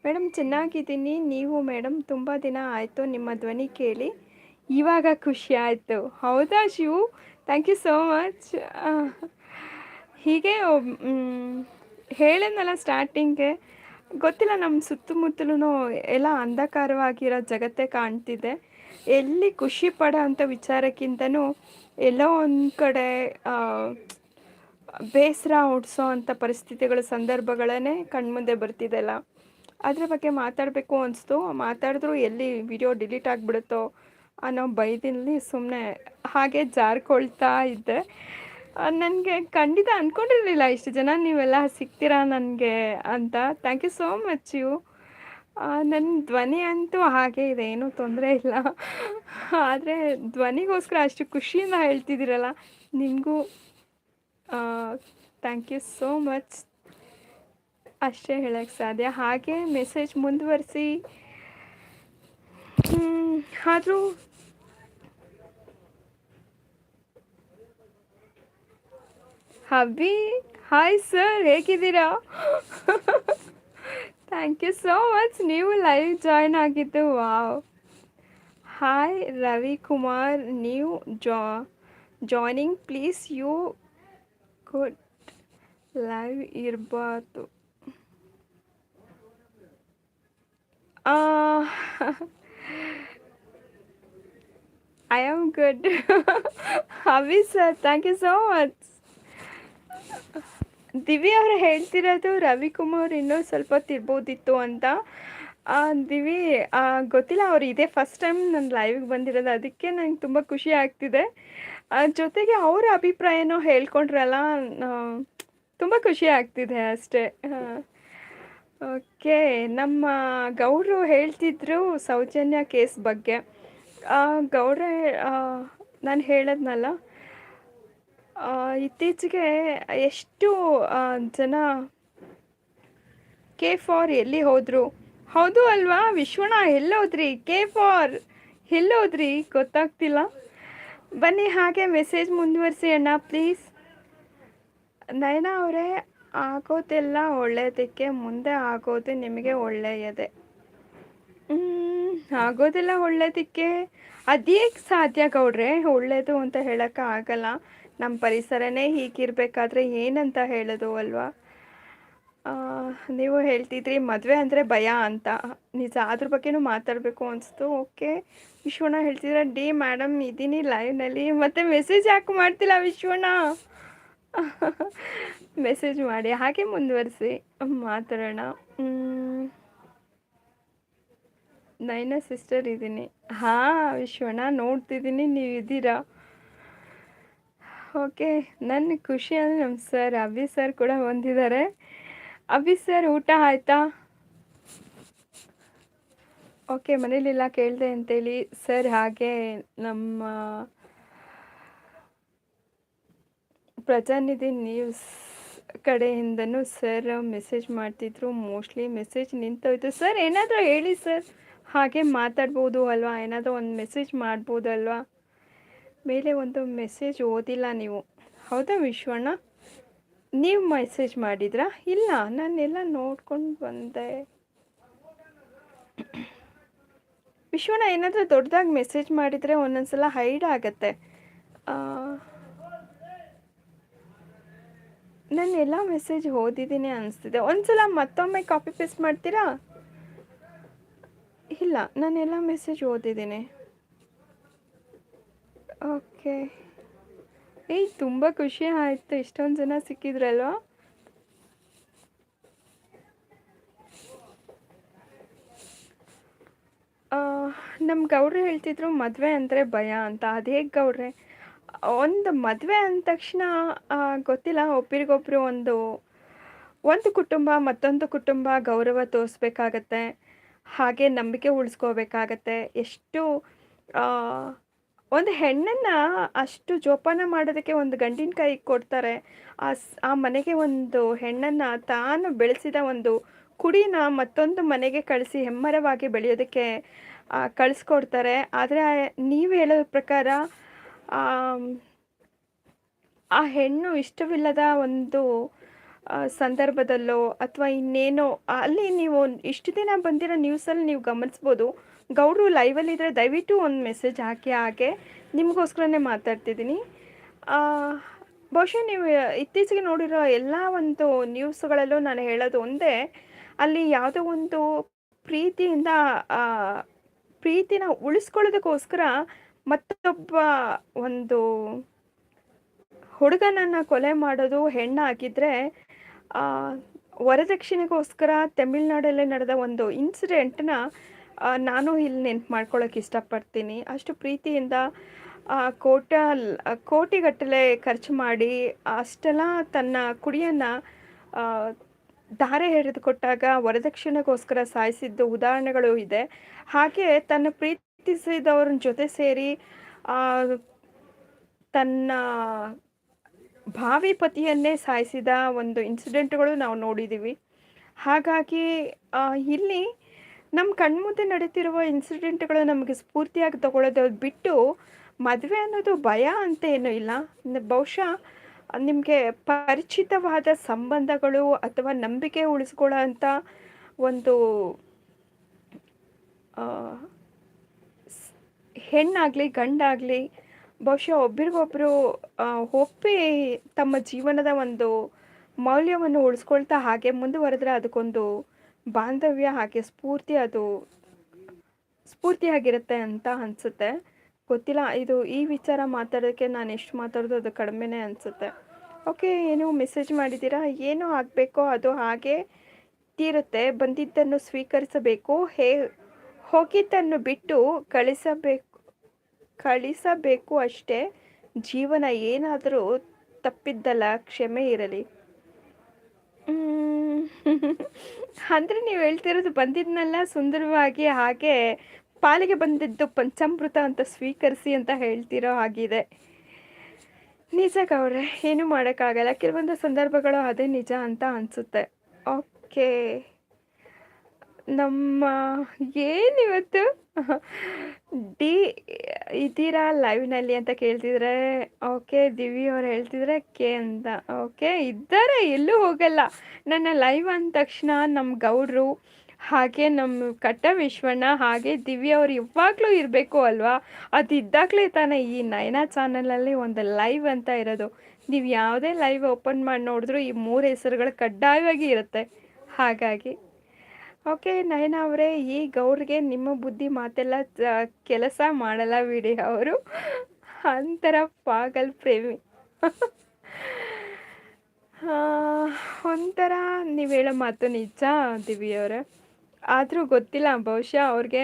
Speaker 1: madam, ಚೆನ್ನಾಗಿದ್ದೀನಿ. ನೀವು ಮೇಡಮ್, ತುಂಬ ದಿನ ಆಯಿತು ನಿಮ್ಮ ಧ್ವನಿ ಕೇಳಿ. ಇವಾಗ ಖುಷಿ ಆಯಿತು. ಹೌದಾ Shivu? Thank you so much ಹೀಗೆ ಹೇಳಿದ್ನಲ್ಲ ಸ್ಟಾರ್ಟಿಂಗ್ಗೆ ಗೊತ್ತಿಲ್ಲ ನಮ್ಮ ಸುತ್ತಮುತ್ತಲೂ ಎಲ್ಲ ಅಂಧಕಾರವಾಗಿರೋ ಜಗತ್ತೇ ಕಾಣ್ತಿದೆ. ಎಲ್ಲಿ ಖುಷಿ ಪಡೋ ಅಂಥ ವಿಚಾರಕ್ಕಿಂತನೂ ಎಲ್ಲೋ ಒಂದು ಕಡೆ ಬೇಸರ ಹುಡ್ಸೋ ಅಂಥ ಪರಿಸ್ಥಿತಿಗಳ ಸಂದರ್ಭಗಳೇ ಕಣ್ಮುಂದೆ ಬರ್ತಿದೆಲ್ಲ ಅದ್ರ ಬಗ್ಗೆ ಮಾತಾಡಬೇಕು ಅನಿಸ್ತು. ಮಾತಾಡಿದ್ರು ಎಲ್ಲಿ ವಿಡಿಯೋ ಡಿಲೀಟ್ ಆಗಿಬಿಡುತ್ತೋ ಅನ್ನೋ ಬೈದಿನಲ್ಲಿ ಸುಮ್ಮನೆ ಹಾಗೆ ಜಾರ್ಕೊಳ್ತಾ ಇದ್ದೆ. ನನಗೆ ಖಂಡಿತ ಅಂದ್ಕೊಂಡಿರಲಿಲ್ಲ ಇಷ್ಟು ಜನ ನೀವೆಲ್ಲ ಸಿಗ್ತೀರಾ ನನಗೆ ಅಂತ. Thank you so much you ನನ್ನ ಧ್ವನಿ ಅಂತೂ ಹಾಗೆ ಇದೆ, ಏನೂ ತೊಂದರೆ ಇಲ್ಲ. ಆದರೆ ಧ್ವನಿಗೋಸ್ಕರ ಅಷ್ಟು ಖುಷಿಯಿಂದ ಹೇಳ್ತಿದ್ದೀರಲ್ಲ, ನಿಮಗೂ ಥ್ಯಾಂಕ್ ಯು ಸೋ ಮಚ್ ಅಷ್ಟೇ ಹೇಳಕ್ಕೆ ಸಾಧ್ಯ. ಹಾಗೆ ಮೆಸೇಜ್ ಮುಂದುವರಿಸಿ. ಆದರೂ ಹಬಿ ಹಾಯ್ ಸರ್ ಹೇಗಿದ್ದೀರಾ? ಥ್ಯಾಂಕ್ ಯು ಸೋ ಮಚ್ ನೀವು ಲೈವ್ ಜಾಯ್ನ್ ಆಗಿದ್ದು ವಾವ್ ಹಾಯ್ ರವಿ ಕುಮಾರ್ ನೀವು ಜಾ joining please you good live ಇರಬಾರ್ದು. I am good Havi sir thank you so much Divi ಅವರು ಹೇಳ್ತಿರೋದು ರವಿಕುಮಾರ್ ಇನ್ನೂ ಸ್ವಲ್ಪ ತಿರ್ಬೋದಿತ್ತು ಅಂತ ದಿವಿ ಗೊತ್ತಿಲ್ಲ, ಅವ್ರು ಇದೇ ಫಸ್ಟ್ ಟೈಮ್ ನನ್ನ ಲೈವಿಗೆ ಬಂದಿರೋದು. ಅದಕ್ಕೆ ನಂಗೆ ತುಂಬ ಖುಷಿ ಆಗ್ತಿದೆ. ಜೊತೆಗೆ ಅವರ ಅಭಿಪ್ರಾಯನೂ ಹೇಳ್ಕೊಂಡ್ರಲ್ಲ ತುಂಬ ಖುಷಿ ಆಗ್ತಿದೆ ಅಷ್ಟೇ. ಓಕೆ. ನಮ್ಮ ಗೌರು ಹೇಳ್ತಿದ್ರು ಸೌಜನ್ಯ ಕೇಸ್ ಬಗ್ಗೆ. ಗೌರ ನಾನು ಹೇಳದ್ನಲ್ಲ ಇತ್ತೀಚೆಗೆ ಎಷ್ಟು ಜನ ಕೆ ಫಾರ್ ಎಲ್ಲಿ ಹೋದರು? ಹೌದು ಅಲ್ವಾ? ವಿಶ್ವಣ ಎಲ್ಲೋದ್ರಿ? ಕೆ ಫಾರ್ ಎಲ್ಲೋದ್ರಿ? ಗೊತ್ತಾಗ್ತಿಲ್ಲ. ಬನ್ನಿ ಹಾಗೆ ಮೆಸೇಜ್ ಮುಂದುವರಿಸಿ ಅಣ್ಣ, ಪ್ಲೀಸ್. ನಯನ ಅವರೇ ಆಗೋದೆಲ್ಲ ಒಳ್ಳೆಯದಕ್ಕೆ ಮುಂದೆ ಆಗೋದು ನಿಮಗೆ ಒಳ್ಳೆಯದೆ. ಆಗೋದೆಲ್ಲ ಒಳ್ಳೇದಕ್ಕೆ ಅದೇಗೆ ಸಾಧ್ಯ ಗೌಡ್ರೆ? ಒಳ್ಳೆಯದು ಅಂತ ಹೇಳೋಕ್ಕೆ ಆಗಲ್ಲ. ನಮ್ಮ ಪರಿಸರನೇ ಹೀಗಿರ್ಬೇಕಾದ್ರೆ ಏನಂತ ಹೇಳೋದು ಅಲ್ವಾ? ನೀವು ಹೇಳ್ತಿದ್ರಿ ಮದುವೆ ಅಂದರೆ ಭಯ ಅಂತ. ನಿಜ, ಅದ್ರ ಬಗ್ಗೆನೂ ಮಾತಾಡಬೇಕು ಅನಿಸ್ತು. ಓಕೆ, ವಿಶ್ವಣ್ಣ ಹೇಳ್ತಿದ್ರೆ, ಡಿ ಮೇಡಮ್ ಇದ್ದೀನಿ ಲೈವ್ನಲ್ಲಿ ಮತ್ತೆ ಮೆಸೇಜ್ ಯಾಕೆ ಮಾಡ್ತಿಲ್ಲ ವಿಶ್ವಣ್ಣ? ಮೆಸೇಜ್ ಮಾಡಿ, ಹಾಗೆ ಮುಂದುವರಿಸಿ. ಮಾತಾಡೋಣ. ನೈನ ಸಿಸ್ಟರ್ ಇದ್ದೀನಿ. ಹಾಂ, ವಿಶ್ವಣ್ಣ, ನೋಡ್ತಿದ್ದೀನಿ, ನೀವು ಇದ್ದೀರಾ? ಓಕೆ ನನ್ನ ಖುಷಿ ಅಂದರೆ ನಮ್ಮ ಸರ್ ಅಭಿ ಸರ್ ಕೂಡ ಬಂದಿದ್ದಾರೆ. ಅಭಿ ಸರ್ ಊಟ ಆಯ್ತಾ? ಓಕೆ ಮನೇಲಿಲ್ಲ ಕೇಳಿದೆ ಅಂತೇಳಿ. ಸರ್ ಹಾಗೆ ನಮ್ಮ ಪ್ರಜಾನಿಧಿ ನ್ಯೂಸ್ ಕಡೆಯಿಂದನೂ ಸರ್ ಮೆಸೇಜ್ ಮಾಡ್ತಿದ್ರು. ಮೋಸ್ಟ್ಲಿ ಮೆಸೇಜ್ ನಿಂತೋಯ್ತು. ಸರ್ ಏನಾದರೂ ಹೇಳಿ ಸರ್ ಹಾಗೆ ಮಾತಾಡ್ಬೋದು ಅಲ್ವಾ? ಏನಾದರೂ ಒಂದು ಮೆಸೇಜ್ ಮಾಡ್ಬೋದಲ್ವಾ ಮೇಲೆ ಒಂದು ಮೆಸೇಜ್ ಓದಿಲ್ಲ ನೀವು. ಹೌದಾ ವಿಶ್ವಣ್ಣ? ನೀವು ಮೆಸೇಜ್ ಮಾಡಿದ್ರಾ? ಇಲ್ಲ, ನಾನೆಲ್ಲ ನೋಡ್ಕೊಂಡು ಬಂದೆ. ವಿಶ್ವಣ್ಣ, ಏನಾದರೂ ದೊಡ್ಡದಾಗಿ ಮೆಸೇಜ್ ಮಾಡಿದರೆ ಒಂದೊಂದ್ಸಲ ಹೈಡ್ ಆಗುತ್ತೆ. ನಾನು ಎಲ್ಲ ಮೆಸೇಜ್ ಓದಿದ್ದೀನಿ ಅನಿಸ್ತಿದೆ. ಒಂದ್ಸಲ ಮತ್ತೊಮ್ಮೆ ಕಾಪಿ ಪೇಸ್ಟ್ ಮಾಡ್ತೀರಾ? ಇಲ್ಲ, ನಾನು ಎಲ್ಲ ಮೆಸೇಜ್ ಓದಿದ್ದೀನಿ. ಓಕೆ ಏಯ್, ತುಂಬ ಖುಷಿ ಆಯಿತು. ಇಷ್ಟೊಂದು ಜನ ಸಿಕ್ಕಿದ್ರಲ್ವಾ? ನಮ್ಮ ಗೌಡ್ರು ಹೇಳ್ತಿದ್ರು ಮದುವೆ ಅಂದರೆ ಭಯ ಅಂತ. ಅದು ಹೇಗೆ ಗೌಡ್ರೆ? ಒಂದು ಮದುವೆ ಅಂದ ತಕ್ಷಣ ಗೊತ್ತಿಲ್ಲ ಒಬ್ಬರಿಗೊಬ್ರು ಒಂದು ಒಂದು ಕುಟುಂಬ, ಮತ್ತೊಂದು ಕುಟುಂಬ ಗೌರವ ತೋರಿಸ್ಬೇಕಾಗತ್ತೆ, ಹಾಗೆ ನಂಬಿಕೆ ಉಳಿಸ್ಕೋಬೇಕಾಗತ್ತೆ. ಎಷ್ಟು ಒಂದು ಹೆಣ್ಣನ್ನು ಅಷ್ಟು ಜೋಪಾನ ಮಾಡೋದಕ್ಕೆ ಒಂದು ಗಂಡಿನ ಕೈ ಕೊಡ್ತಾರೆ. ಆ ಆ ಮನೆಗೆ ಒಂದು ಹೆಣ್ಣನ್ನು ತಾನು ಬೆಳೆಸಿದ ಒಂದು ಕುಡಿನ ಮತ್ತೊಂದು ಮನೆಗೆ ಕಳಿಸಿ ಹೆಮ್ಮರವಾಗಿ ಬೆಳೆಯೋದಕ್ಕೆ ಕಳಿಸ್ಕೊಡ್ತಾರೆ. ಆದರೆ, ನೀವು ಹೇಳೋ ಪ್ರಕಾರ ಆ ಹೆಣ್ಣು ಇಷ್ಟವಿಲ್ಲದ ಒಂದು ಸಂದರ್ಭದಲ್ಲೋ ಅಥವಾ ಇನ್ನೇನೋ, ಅಲ್ಲಿ ನೀವು ಇಷ್ಟು ದಿನ ಬಂದಿರೋ ನ್ಯೂಸಲ್ಲಿ ನೀವು ಗಮನಿಸ್ಬೋದು. ಗೌಡ್ರು ಲೈವಲ್ಲಿದ್ದರೆ ದಯವಿಟ್ಟು ಒಂದು ಮೆಸೇಜ್ ಹಾಕಿ ಹಾಗೆ ನಿಮಗೋಸ್ಕರನೇ ಮಾತಾಡ್ತಿದ್ದೀನಿ. ಬಹುಶಃ ನೀವು ಇತ್ತೀಚೆಗೆ ನೋಡಿರೋ ಎಲ್ಲ ಒಂದು ನ್ಯೂಸ್ಗಳಲ್ಲೂ ನಾನು ಹೇಳೋದು ಒಂದೇ, ಅಲ್ಲಿ ಯಾವುದೋ ಒಂದು ಪ್ರೀತಿಯಿಂದ ಪ್ರೀತಿನ ಉಳಿಸ್ಕೊಳ್ಳೋದಕ್ಕೋಸ್ಕರ ಮತ್ತೊಬ್ಬ ಒಂದು ಹುಡುಗನನ್ನು ಕೊಲೆ ಮಾಡೋದು ಹೆಣ್ಣಾಗಿದ್ದರೆ ವರದಕ್ಷಿಣೆಗೋಸ್ಕರ ತಮಿಳ್ನಾಡಲ್ಲಿ ನಡೆದ ಒಂದು ಇನ್ಸಿಡೆಂಟ್ನ ನಾನು ಇಲ್ಲಿ ನೆನ್ಪು ಮಾಡ್ಕೊಳ್ಳೋಕೆ ಇಷ್ಟಪಡ್ತೀನಿ. ಅಷ್ಟು ಪ್ರೀತಿಯಿಂದ ಆ, ಕೋಟ ಕೋಟಿಗಟ್ಟಲೆ ಖರ್ಚು ಮಾಡಿ ಅಷ್ಟೆಲ್ಲ ತನ್ನ ಕುಡಿಯನ್ನು ಧಾರೆ ಹಿಡಿದುಕೊಟ್ಟಾಗ ಕೊಟ್ಟಾಗ ವರದಕ್ಷಿಣೆಗೋಸ್ಕರ ಸಾಯಿಸಿದ್ದು ಉದಾಹರಣೆಗಳು ಇದೆ. ಹಾಗೆ ತನ್ನ ಪ್ರೀತಿಸಿದವ್ರ ಜೊತೆ ಸೇರಿ ತನ್ನ ಭಾವಿ ಪತಿಯನ್ನೇ ಸಾಯಿಸಿದ ಒಂದು ಇನ್ಸಿಡೆಂಟ್ಗಳು ನಾವು ನೋಡಿದ್ದೀವಿ ಹಾಗಾಗಿ ಇಲ್ಲಿ ನಮ್ಮ ಕಣ್ಮುಂದೆ ನಡೀತಿರುವ ಇನ್ಸಿಡೆಂಟ್ಗಳು ನಮಗೆ ಸ್ಫೂರ್ತಿಯಾಗಿ ತಗೊಳ್ಳೋದು ಬಿಟ್ಟು ಮದುವೆ ಅನ್ನೋದು ಭಯ ಅಂತ ಏನೂ ಇಲ್ಲ. ಬಹುಶಃ ನಿಮಗೆ ಪರಿಚಿತವಾದ ಸಂಬಂಧಗಳು ಅಥವಾ ನಂಬಿಕೆ ಉಳಿಸ್ಕೊಳ್ಳೋ ಅಂಥ ಒಂದು ಹೆಣ್ಣಾಗಲಿ, ಗಂಡಾಗಲಿ, ಬಹುಶಃ ಒಬ್ಬರಿಗೊಬ್ಬರು ಒಪ್ಪಿ ತಮ್ಮ ಜೀವನದ ಒಂದು ಮೌಲ್ಯವನ್ನು ಉಳಿಸ್ಕೊಳ್ತಾ ಹಾಗೆ ಮುಂದುವರೆದ್ರೆ ಅದಕ್ಕೊಂದು ಬಾಂಧವ್ಯ ಹಾಗೆ ಸ್ಫೂರ್ತಿ ಅದು ಸ್ಫೂರ್ತಿಯಾಗಿರುತ್ತೆ ಅಂತ ಅನಿಸುತ್ತೆ. ಗೊತ್ತಿಲ್ಲ, ಇದು ಈ ವಿಚಾರ ಮಾತಾಡೋದಕ್ಕೆ ನಾನು ಎಷ್ಟು ಮಾತಾಡೋದು ಅದು ಕಡಿಮೆನೇ ಅನಿಸುತ್ತೆ. ಓಕೆ, ಏನು ಮೆಸೇಜ್ ಮಾಡಿದ್ದೀರಾ? ಏನು ಆಗಬೇಕೋ ಅದು ಹಾಗೆ ತೀರುತ್ತೆ. ಬಂದಿದ್ದನ್ನು ಸ್ವೀಕರಿಸಬೇಕು. ಹೇ ಹೋಗಿದ್ದನ್ನು ಬಿಟ್ಟು ಕಳಿಸಬೇಕು ಕಳಿಸಬೇಕು ಅಷ್ಟೇ. ಜೀವನ ಏನಾದರೂ ತಪ್ಪಿದ್ದಲ್ಲ, ಕ್ಷಮೆ ಇರಲಿ. ಅಂದರೆ ನೀವು ಹೇಳ್ತಿರೋದು ಬಂದಿದ್ನಲ್ಲ ಸುಂದರವಾಗಿ, ಹಾಗೆ ಪಾಲಿಗೆ ಬಂದಿದ್ದು ಪಂಚಾಮೃತ ಅಂತ ಸ್ವೀಕರಿಸಿ ಅಂತ ಹೇಳ್ತಿರೋ ಹಾಗಿದೆ. ನಿಜ ಗೌಡ್ರೆ, ಏನೂ ಮಾಡೋಕ್ಕಾಗಲ್ಲ. ಕೆಲವೊಂದು ಸಂದರ್ಭಗಳು ಅದೇ ನಿಜ ಅಂತ ಅನಿಸುತ್ತೆ. ಓಕೆ ನಮ್ಮ ಏನಿವತ್ತು? ಡಿ, ಇದ್ದೀರಾ ಲೈವ್ನಲ್ಲಿ ಅಂತ ಕೇಳ್ತಿದ್ರೆ, ಓಕೆ ದಿವಿ ಅವ್ರು ಹೇಳ್ತಿದ್ರೆ ಕೆ ಅಂತ. ಓಕೆ, ಇದ್ದಾರೆ, ಎಲ್ಲೂ ಹೋಗಲ್ಲ. ನನ್ನ ಲೈವ್ ಅಂದ ತಕ್ಷಣ ನಮ್ಮ ಗೌಡ್ರು, ಹಾಗೆ ನಮ್ಮ ಕಟ್ಟ ವಿಶ್ವಣ್ಣ, ಹಾಗೆ ದಿವ್ಯ ಅವ್ರು ಇವಾಗಲೂ ಇರಬೇಕು ಅಲ್ವಾ? ಅದು ಇದ್ದಾಗಲೇ ತಾನೇ ಈ ನಯನ ಚಾನಲಲ್ಲಿ ಒಂದು ಲೈವ್ ಅಂತ ಇರೋದು. ನೀವು ಯಾವುದೇ ಲೈವ್ ಓಪನ್ ಮಾಡಿ ನೋಡಿದ್ರು ಈ ಮೂರು ಹೆಸರುಗಳು ಕಡ್ಡಾಯವಾಗಿ ಇರುತ್ತೆ. ಹಾಗಾಗಿ ಓಕೆ, ನಯನ ಅವರೇ ಈ ಗೌರ್ಗೆ ನಿಮ್ಮ ಬುದ್ಧಿ ಮಾತೆಲ್ಲ ಕೆಲಸ ಮಾಡಲ್ಲ ಬಿಡಿ ಅವರು. ಅಂತರ ಪಾಗಲ್ ಪ್ರೇಮಿ. ಒಂಥರ ನೀವು ಹೇಳೋ ಮಾತು ನಿಜ ದಿವ್ಯವರೇ ಆದರೂ ಗೊತ್ತಿಲ್ಲ, ಬಹುಶಃ ಅವ್ರಿಗೆ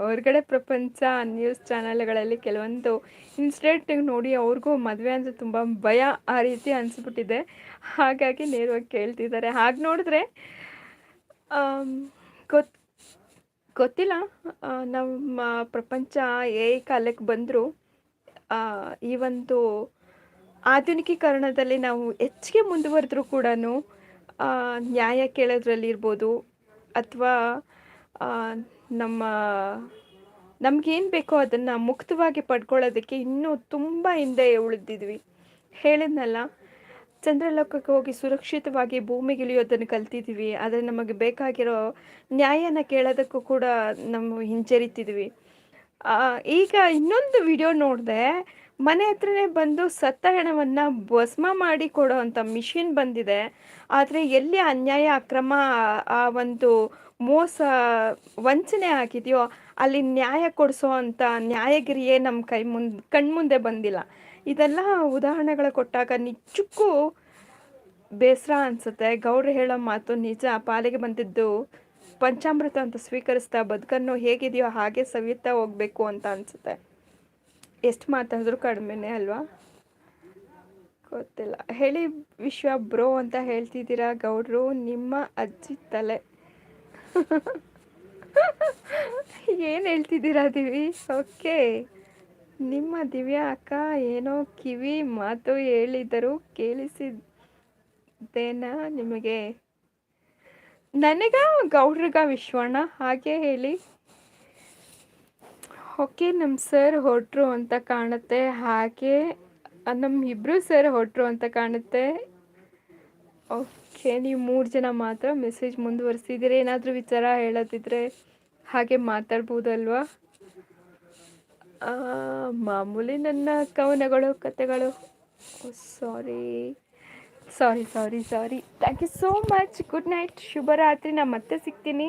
Speaker 1: ಹೊರಗಡೆ ಪ್ರಪಂಚ ನ್ಯೂಸ್ ಚಾನಲ್ಗಳಲ್ಲಿ ಕೆಲವೊಂದು ಇನ್ಸಿಡೆಂಟ್ ನೋಡಿ ಅವ್ರಿಗೂ ಮದುವೆ ಅಂದರೆ ತುಂಬ ಭಯ ಆ ರೀತಿ ಅನಿಸ್ಬಿಟ್ಟಿದೆ. ಹಾಗಾಗಿ ನೇರವಾಗಿ ಕೇಳ್ತಿದ್ದಾರೆ. ಹಾಗೆ ನೋಡಿದ್ರೆ ಗೊತ್ತಿಲ್ಲ. ನಮ್ಮ ಪ್ರಪಂಚ ಏ ಕಾಲಕ್ಕೆ ಬಂದರೂ. ಈ ಒಂದು ಆಧುನಿಕೀಕರಣದಲ್ಲಿ ನಾವು ಹೆಚ್ಚಿಗೆ ಮುಂದುವರೆದ್ರೂ ಕೂಡ ನ್ಯಾಯ ಕೇಳೋದ್ರಲ್ಲಿರ್ಬೋದು ಅಥವಾ ನಮ್ಮ, ನಮಗೇನು ಬೇಕೋ ಅದನ್ನು ಮುಕ್ತವಾಗಿ ಪಡ್ಕೊಳ್ಳೋದಕ್ಕೆ ಇನ್ನೂ ತುಂಬ ಹಿಂದೆ ಉಳಿದಿದ್ವಿ. ಹೇಳಿದ್ನಲ್ಲ ಚಂದ್ರಲೋಕಕ್ಕೆ ಹೋಗಿ ಸುರಕ್ಷಿತವಾಗಿ ಭೂಮಿಗಿಳಿಯೋದನ್ನು ಕಲ್ತಿದ್ದೀವಿ. ಆದರೆ ನಮಗೆ ಬೇಕಾಗಿರೋ ನ್ಯಾಯನ ಕೇಳೋದಕ್ಕೂ ಕೂಡ ನಾವು ಹಿಂಜರಿತಿದ್ವಿ. ಈಗ ಇನ್ನೊಂದು ವಿಡಿಯೋ ನೋಡಿದೆ, ಮನೆ ಹತ್ರನೇ ಬಂದು ಸತ್ತ ಹೆಣವನ್ನು ಭಸ್ಮ ಮಾಡಿ ಕೊಡೋ ಅಂಥ ಮಿಷಿನ್ ಬಂದಿದೆ. ಆದರೆ ಎಲ್ಲಿ ಅನ್ಯಾಯ, ಅಕ್ರಮ, ಆ ಒಂದು ಮೋಸ, ವಂಚನೆ ಆಗಿದೆಯೋ ಅಲ್ಲಿ ನ್ಯಾಯ ಕೊಡಿಸೋ ಅಂಥ ನ್ಯಾಯಗಿರಿಯೇ ನಮ್ಮ ಕೈ ಮುಂದೆ ಕಣ್ಮುಂದೆ ಬಂದಿಲ್ಲ. ಇದೆಲ್ಲ ಉದಾಹರಣೆಗಳು ಕೊಟ್ಟಾಗ ನಿಜಕ್ಕೂ ಬೇಸರ ಅನಿಸುತ್ತೆ. ಗೌಡ್ರು ಹೇಳೋ ಮಾತು ನಿಜ. ಪಾಲಿಗೆ ಬಂದಿದ್ದು ಪಂಚಾಮೃತ ಅಂತ ಸ್ವೀಕರಿಸ್ತಾ ಬದುಕನ್ನು ಹೇಗಿದೆಯೋ ಹಾಗೆ ಸವಿಯುತ್ತಾ ಹೋಗ್ಬೇಕು ಅಂತ ಅನಿಸುತ್ತೆ. ಎಷ್ಟು ಮಾತಾಡಿದ್ರು ಕಡಿಮೆನೇ ಅಲ್ವಾ? ಗೊತ್ತಿಲ್ಲ. ಹೇಳಿ ವಿಶ್ವ ಬ್ರೋ ಅಂತ ಹೇಳ್ತಿದ್ದೀರಾ ಗೌಡ್ರು? ನಿಮ್ಮ ಅಜ್ಜಿ ತಲೆ. ಏನು ಹೇಳ್ತಿದ್ದೀರಾ ದಿವಿ? ಓಕೆ. ನಿಮ್ಮ ದಿವ್ಯಾ ಅಕ್ಕ ಏನೋ ಕಿವಿ ಮಾತು ಹೇಳಿದರೂ ಕೇಳಿಸಿದ್ದೇನಾ ನಿಮಗೆ? ನನಗ ಗೌಡ್ರಿಗ ವಿಶ್ವಣ್ಣ, ಹಾಗೆ ಹೇಳಿ. ಓಕೆ ನಮ್ಮ ಸರ್ ಹೊರಟ್ರು ಅಂತ ಕಾಣುತ್ತೆ. ಹಾಗೆ ನಮ್ಮ ಇಬ್ಬರು ಸರ್ ಹೊಟ್ರು ಅಂತ ಕಾಣುತ್ತೆ. ಓಕೆ, ನೀವು ಮೂರು ಜನ ಮಾತ್ರ ಮೆಸೇಜ್ ಮುಂದುವರಿಸಿದ್ದೀರಿ? ಏನಾದರೂ ವಿಚಾರ ಹೇಳೋದಿದ್ರೆ ಹಾಗೆ ಮಾತಾಡ್ಬೋದಲ್ವಾ? ಮಾಮೂಲಿ ನನ್ನ ಕವನಗಳು, ಕತೆಗಳು. Sorry sorry sorry sorry thank you so much good night ಶುಭರಾತ್ರಿ. ನಾನು ಮತ್ತೆ ಸಿಗ್ತೀನಿ.